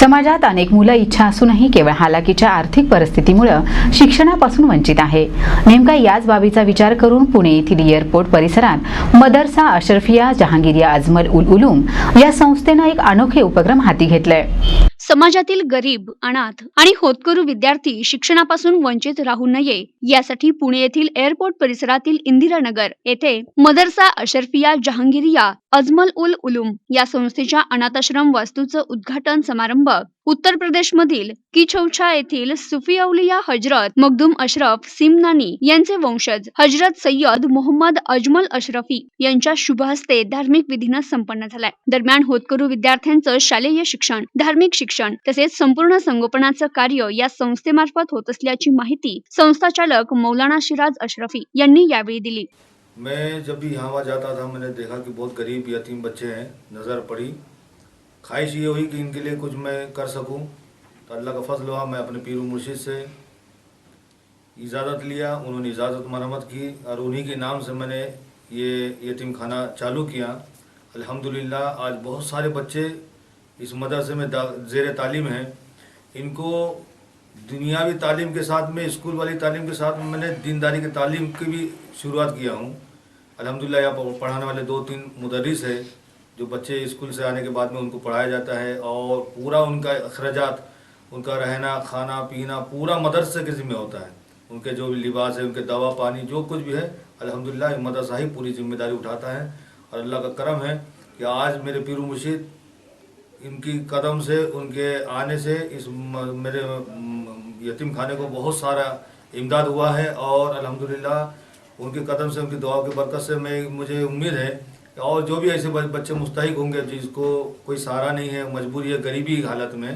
समाजात अनेक मुलं इच्छा असूनही केवळ हालाकीच्या आर्थिक परिस्थितीमुळे शिक्षणापासून वंचित आहे. नेमका याच बाबीचा विचार करून पुणे येथील एअरपोर्ट परिसरात मदरसा अशरफिया जहांगीरिया अजमल उल उलूम या संस्थेनं एक अनोखे उपक्रम हाती घेतलाय. समाजातील गरीब अनाथ आणि होतकरू विद्यार्थी शिक्षणापासून वंचित राहू नये यासाठी पुणे येथील एअरपोर्ट परिसरातील इंदिरानगर येथे मदरसा अशरफिया जहांगीरिया अजमल उल उलूम या संस्थेच्या अनाथाश्रम वास्तूचं उद्घाटन समारंभ उत्तर प्रदेशमधील किछौछा येथील सुफी अवलिया हजरत मखदूम अशरफ सिमनानी यांचे वंशज हजरत सय्यद मोहम्मद अजमल अशरफी यांच्या शुभ हस्ते धार्मिक विधीनं संपन्न झालाय. दरम्यान होतकरू विद्यार्थ्यांचं शालेय शिक्षण धार्मिक शिक्षण तसेच संपूर्ण संगोपनाचं कार्य या संस्थेमार्फत होत असल्याची माहिती संस्थाचालक मौलाना शिराज अशरफी यांनी यावेळी दिली. मैं जब भी यहाँ वहाँ जाता था मैंने देखा कि बहुत गरीब यतीम बच्चे हैं नज़र पड़ी। ख्वाहिश ये हुई कि इनके लिए कुछ मैं कर सकूँ। तो अल्लाह का फजल हुआ, मैं अपने पीर मुर्शिद से इजाज़त लिया, उन्होंने इजाज़त मरम्मत की और उन्हीं के नाम से मैंने ये यतीम खाना चालू किया। अल्हम्दुलिल्लाह, आज बहुत सारे बच्चे इस मदरसे में ज़ेर तालीम हैं। इनको दुनियावी तालीम के साथ में, स्कूल वाली तालीम के साथ में मैंने दीनदारी की तालीम की भी शुरुआत किया हूँ। अलहमदिल्ला यहाँ पढ़ाने वाले दो तीन मुदरिस है। जो बच्चे स्कूल से आने के बाद में उनको पढ़ाया जाता है और पूरा उनका अखराजात, उनका रहना, खाना, पीना पूरा मदरसे के ज़िम्मे होता है। उनके जो भी लिबास है, उनके दवा, पानी, जो कुछ भी है, अल्हम्दुलिल्लाह ये मदरसा ही पूरी ज़िम्मेदारी उठाता है। और अल्लाह का करम है कि आज मेरे पीर मुर्शिद इनकी कदम से, उनके आने से इस मेरे यतीम खाने को बहुत सारा इमदाद हुआ है और अल्हम्दुलिल्लाह उनके कदम से, उनकी दुआ की बरकत से मैं, मुझे उम्मीद है और जो भी ऐसे बच्चे मुस्तक होंगे जिसको कोई सहारा नहीं है मजबूरी है गरीबी हालत में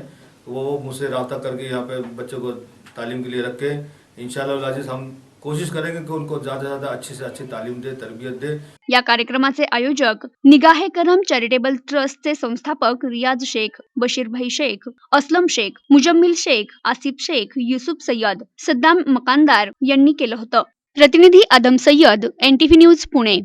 वो मुझसे रबता करके यहाँ पे बच्चों को तालीम के लिए रखे। इन अजीज़ हम कोशिश करेंगे कि उनको ज़्यादा से ज़्यादा अच्छी से अच्छी तालीम दे तरबियत दे। या कार्यक्रमाचे आयोजक निगाहे करम चॅरिटेबल ट्रस्टचे संस्थापक रियाज शेख बशीरभाई शेख असलम शेख मुजम्मिल शेख आसिफ शेख युसुफ सय्यद सद्दाम मकानदार यांनी केलं होतं. प्रतिनिधी आदम सय्यद एनटीव्ही न्यूज पुणे.